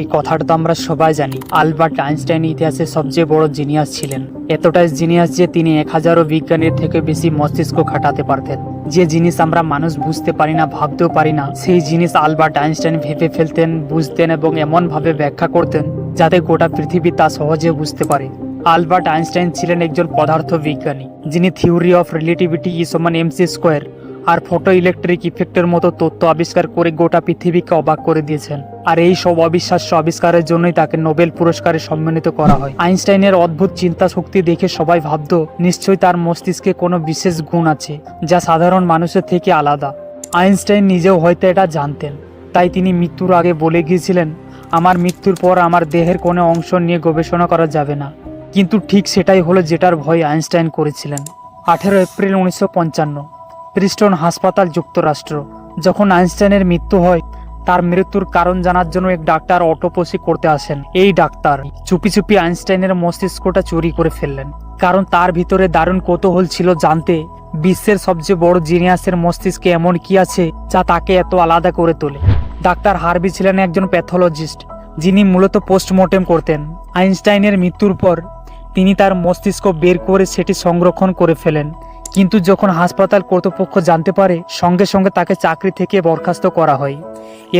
এই কথাটা তো আমরা সবাই জানি। আলবার্ট আইনস্টাইন ইতিহাসের সবচেয়ে বড় জিনিয়াস ছিলেন। এতটাই জিনিয়াস যে তিনি এক হাজারও বিজ্ঞানীর থেকে বেশি মস্তিষ্ক খাটাতে পারতেন। যে জিনিস আমরা মানুষ বুঝতে পারি না, ভাবতেও পারি না, সেই জিনিস আলবার্ট আইনস্টাইন ভেবে ফেলতেন, বুঝতেন এবং এমনভাবে ব্যাখ্যা করতেন যাতে গোটা পৃথিবী তা সহজে বুঝতে পারে। আলবার্ট আইনস্টাইন ছিলেন একজন পদার্থ বিজ্ঞানী যিনি থিওরি অফ রিলেটিভিটি ই সমান এমসি স্কোয়ার আর ফটো ইলেকট্রিক ইফেক্টের মতো তথ্য আবিষ্কার করে গোটা পৃথিবীকে অবাক করে দিয়েছেন। আর এই সব অবিশ্বাস্য আবিষ্কারের জন্যই তাকে নোবেল পুরস্কারে সম্মানিত করা হয়। আইনস্টাইনের অদ্ভুত চিন্তা শক্তি দেখে সবাই ভাবত, নিশ্চয়ই তার মস্তিষ্কে কোনো বিশেষ গুণ আছে, যা সাধারণ মানুষের থেকে আলাদা। আইনস্টাইন নিজেও হয়তো এটা জানতেন। তাই তিনি মৃত্যুর আগে বলে গিয়েছিলেন, আমার মৃত্যুর পর আমার দেহের কোনো অংশ নিয়ে গবেষণা করা যাবে না। কিন্তু ঠিক সেটাই হলো যেটার ভয় আইনস্টাইন করেছিলেন। আঠেরো এপ্রিল উনিশশো পঞ্চান্ন। প্রিস্টন হাসপাতাল যুক্তরাষ্ট্র। যখন আইনস্টাইনের মৃত্যু হয়, তার মৃত্যুর কারণ জানার জন্য এক ডাক্তার অটোপসি করতে আসেন। এই ডাক্তার চুপি চুপি আইনস্টাইনের মস্তিষ্কটা চুরি করে ফেললেন। কারণ তার ভিতরে দারুণ কৌতূহল ছিল জানতে বিশ্বের সবচেয়ে বড় জিনিয়াসের মস্তিষ্কে এমন কি আছে যা তাকে এত আলাদা করে তোলে। ডাক্তার হার্বি ছিলেন একজন প্যাথোলজিস্ট, যিনি মূলত পোস্টমর্টেম করতেন। আইনস্টাইনের মৃত্যুর পর তিনি তার মস্তিষ্ক বের করে সেটি সংরক্ষণ করে ফেলেন। কিন্তু যখন হাসপাতাল কর্তৃপক্ষ জানতে পারে, সঙ্গে সঙ্গে তাকে চাকরি থেকে বরখাস্ত করা হয়।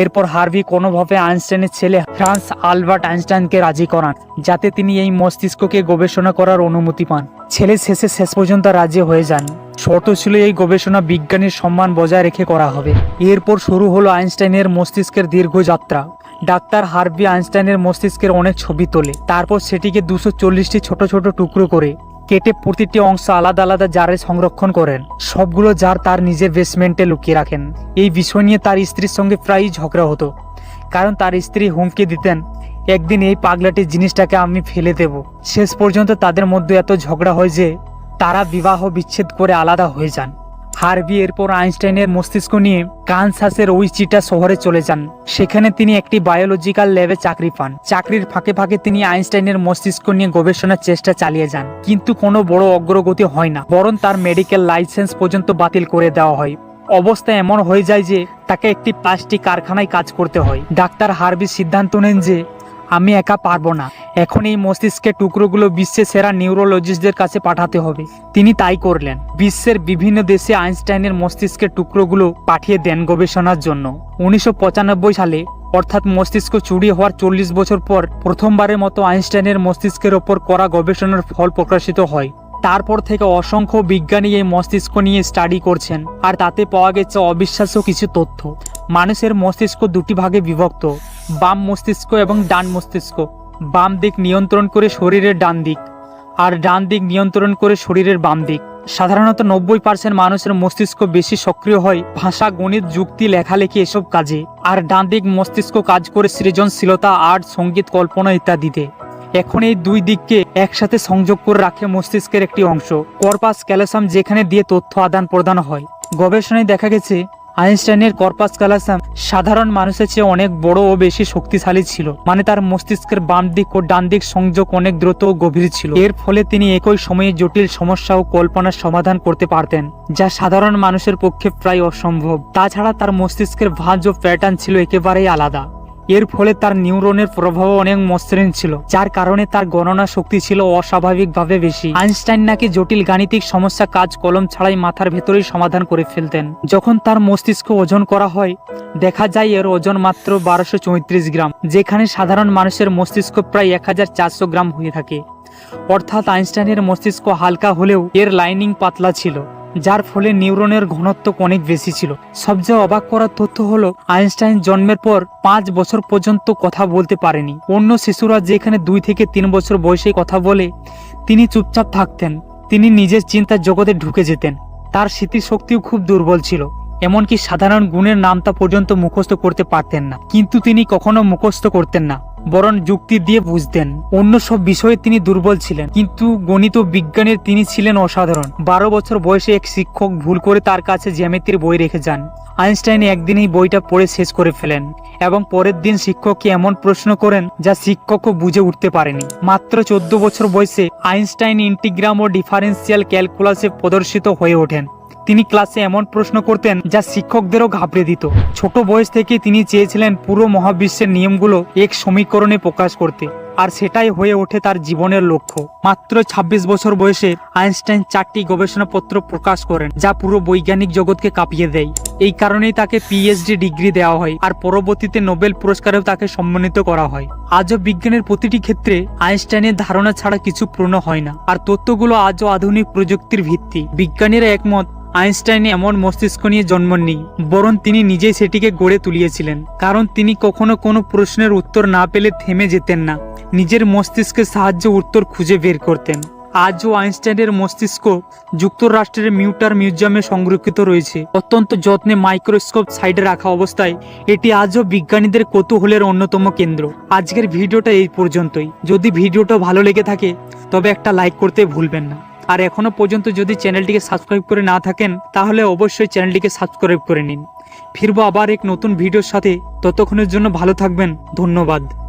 এরপর হার্ভি কোনোভাবে আইনস্টাইনের ছেলে ফ্রান্স আলবার্ট আইনস্টাইনকে রাজি করান, যাতে তিনি এই মস্তিষ্ককে গবেষণা করার অনুমতি পান। ছেলে শেষে শেষ পর্যন্ত রাজি হয়ে যান। শর্ত ছিল এই গবেষণা বিজ্ঞানীর সম্মান বজায় রেখে করা হবে। এরপর শুরু হলো আইনস্টাইনের মস্তিষ্কের দীর্ঘ যাত্রা। ডাক্তার হার্ভি আইনস্টাইনের মস্তিষ্কের অনেক ছবি তোলে। তারপর সেটিকে দুশো চল্লিশটি ছোট ছোট টুকরো করে কেটে প্রতিটি অংশ আলাদা আলাদা জারে সংরক্ষণ করেন। সবগুলো জার তার নিজের বেসমেন্টে লুকিয়ে রাখেন। এই বিষয় নিয়ে তার স্ত্রীর সঙ্গে প্রায়ই ঝগড়া হতো, কারণ তার স্ত্রী হুমকি দিতেন, একদিন এই পাগলাটির জিনিসটাকে আমি ফেলে দেব। শেষ পর্যন্ত তাদের মধ্যে এত ঝগড়া হয় যে তারা বিবাহ বিচ্ছেদ করে আলাদা হয়ে যান। হার্ভি এরপর আইনস্টাইনের মস্তিষ্ক নিয়ে কানসাসের উইচিটা শহরে চলে যান। সেখানে তিনি একটি বায়োলজিক্যাল ল্যাবে চাকরি পান। চাকরির ফাঁকে ফাঁকে তিনি আইনস্টাইনের মস্তিষ্ক নিয়ে গবেষণার চেষ্টা চালিয়ে যান। কিন্তু কোনো বড় অগ্রগতি হয় না, বরং তার মেডিকেল লাইসেন্স পর্যন্ত বাতিল করে দেওয়া হয়। অবস্থা এমন হয়ে যায় যে তাকে একটি প্লাস্টিক কারখানায় কাজ করতে হয়। ডাক্তার হার্বি সিদ্ধান্ত নেন যে আমি একা পারব না। এখন এই মস্তিষ্কের টুকরোগুলো বিশ্বের সেরা নিউরোলজিস্টদের কাছে পাঠাতে হবে। তিনি তাই করলেন। বিশ্বের বিভিন্ন দেশে আইনস্টাইনের মস্তিষ্কের টুকরোগুলো পাঠিয়ে দেন গবেষণার জন্য। উনিশশো পঁচানব্বই সালে, অর্থাৎ মস্তিষ্ক চুরি হওয়ার চল্লিশ বছর পর প্রথমবারের মতো আইনস্টাইনের মস্তিষ্কের ওপর করা গবেষণার ফল প্রকাশিত হয়। তারপর থেকে অসংখ্য বিজ্ঞানী এই মস্তিষ্ক নিয়ে স্টাডি করছেন আর তাতে পাওয়া গেছে অবিশ্বাস্য কিছু তথ্য। মানুষের মস্তিষ্ক দুটি ভাগে বিভক্ত। বাম মস্তিষ্ক এবং ডান মস্তিষ্ক। বাম দিক নিয়ন্ত্রণ করে শরীরের ডান দিক আর ডান দিক নিয়ন্ত্রণ করে শরীরের বাম দিক। সাধারণত নব্বই পার্সেন্ট মানুষের মস্তিষ্ক বেশি সক্রিয় হয় ভাষা, গণিত, যুক্তি, লেখালেখি এসব কাজে আর ডান দিক মস্তিষ্ক কাজ করে সৃজনশীলতা, আর্ট, সংগীত, কল্পনা ইত্যাদিতে। এখন এই দুই দিককে একসাথে সংযোগ করে রাখে মস্তিষ্কের একটি অংশ। কর্পাস ক্যালসাম যেখানে দিয়ে তথ্য আদান প্রদান হয়। গবেষণায় দেখা গেছে আইনস্টাইনের কর্পাস কালাসাম সাধারণ মানুষের চেয়ে অনেক বড় ও বেশি শক্তিশালী ছিল। মানে তার মস্তিষ্কের বাম দিক ও ডান দিক সংযোগ অনেক দ্রুত ও গভীর ছিল। এর ফলে তিনি একই সময়ে জটিল সমস্যা ও কল্পনার সমাধান করতে পারতেন, যা সাধারণ মানুষের পক্ষে প্রায় অসম্ভব। তাছাড়া তার মস্তিষ্কের ভাঁজ ও প্যাটার্ন ছিল একেবারেই আলাদা। এর ফলে তার নিউরনের প্রভাব অনেক মসৃণ ছিল, যার কারণে তার গণনা শক্তি ছিল অস্বাভাবিকভাবে বেশি। আইনস্টাইন নাকি জটিল গাণিতিক সমস্যা কাজ কলম ছাড়াই মাথার ভেতরেই সমাধান করে ফেলতেন। যখন তার মস্তিষ্ক ওজন করা হয়, দেখা যায় এর ওজন মাত্র বারোশো চৌত্রিশ গ্রাম, যেখানে সাধারণ মানুষের মস্তিষ্ক প্রায় এক হাজার চারশো গ্রাম হয়ে থাকে। অর্থাৎ আইনস্টাইনের মস্তিষ্ক হালকা হলেও এর লাইনিং পাতলা ছিল। যার ফলে নিউরনের ঘনত্ব অনেক বেশি ছিল। সবচেয়ে অবাক করার তথ্য হলো, আইনস্টাইন জন্মের পর পাঁচ বছর পর্যন্ত কথা বলতে পারেনি। অন্য শিশুরা যেখানে দুই থেকে তিন বছর বয়সে কথা বলে, তিনি চুপচাপ থাকতেন। তিনি নিজের চিন্তার জগতে ঢুকে যেতেন। তার স্মৃতিশক্তিও খুব দুর্বল ছিল। এমনকি সাধারণ গুণের নামটা পর্যন্ত মুখস্থ করতে পারতেন না। কিন্তু তিনি কখনো মুখস্থ করতেন না, বরং যুক্তি দিয়ে বুঝতেন। অন্য সব বিষয়ে তিনি দুর্বল ছিলেন, কিন্তু গণিত বিজ্ঞানের তিনি ছিলেন অসাধারণ। বারো বছর বয়সে এক শিক্ষক ভুল করে তার কাছে জ্যামিতির বই রেখে যান। আইনস্টাইন একদিনই বইটা পড়ে শেষ করে ফেলেন এবং পরের দিন শিক্ষককে এমন প্রশ্ন করেন যা শিক্ষকও বুঝে উঠতে পারেনি। মাত্র চোদ্দ বছর বয়সে আইনস্টাইন ইন্টিগ্রাম ও ডিফারেন্সিয়াল ক্যালকুলাসে প্রদর্শিত হয়ে ওঠেন। তিনি ক্লাসে এমন প্রশ্ন করতেন যা শিক্ষকদেরও ঘাবড়ে দিত। ছোট বয়স থেকে তিনি চেয়েছিলেন পুরো মহাবিশ্বের নিয়মগুলো এক সমীকরণে প্রকাশ করতে, আর সেটাই হয়ে ওঠে তার জীবনের লক্ষ্য। মাত্র ২৬ বছর বয়সে আইনস্টাইন চারটি গবেষণাপত্র প্রকাশ করেন, যা পুরো বৈজ্ঞানিক জগৎকে কাঁপিয়ে দেয়। এই কারণেই তাকে পিএইচডি ডিগ্রি দেওয়া হয়, আর পরবর্তীতে নোবেল পুরস্কারেও তাকে সম্মানিত করা হয়। আজও বিজ্ঞানের প্রতিটি ক্ষেত্রে আইনস্টাইনের ধারণা ছাড়া কিছু পূর্ণ হয় না, আর তথ্যগুলো আজও আধুনিক প্রযুক্তির ভিত্তি। বিজ্ঞানীরা একমত আইনস্টাইন এমন মস্তিষ্ক নিয়ে জন্মননি বরং তিনি নিজেই সেটিকে গড়ে তুলিয়েছিলেন। কারণ তিনি কখনো কোনো প্রশ্নের উত্তর না পেলে থেমে যেতেন না। নিজের মস্তিষ্কের সাহায্যে উত্তর খুঁজে বের করতেন। আজও আইনস্টাইনের মস্তিষ্ক যুক্তরাষ্ট্রের মিউটার মিউজিয়ামে সংরক্ষিত রয়েছে। অত্যন্ত যত্নে মাইক্রোস্কোপ সাইডে রাখা অবস্থায়, এটি আজও বিজ্ঞানীদের কৌতূহলের অন্যতম কেন্দ্র। আজকের ভিডিওটা এই পর্যন্তই। যদি ভিডিওটা ভালো লেগে থাকে, তবে একটা লাইক করতে ভুলবেন না। আর এখনও পর্যন্ত যদি চ্যানেলটিকে সাবস্ক্রাইব করে না থাকেন, তাহলে অবশ্যই চ্যানেলটিকে সাবস্ক্রাইব করে নিন। ফিরবো আবার এক নতুন ভিডিওর সাথে। ততক্ষণের জন্য ভালো থাকবেন। ধন্যবাদ।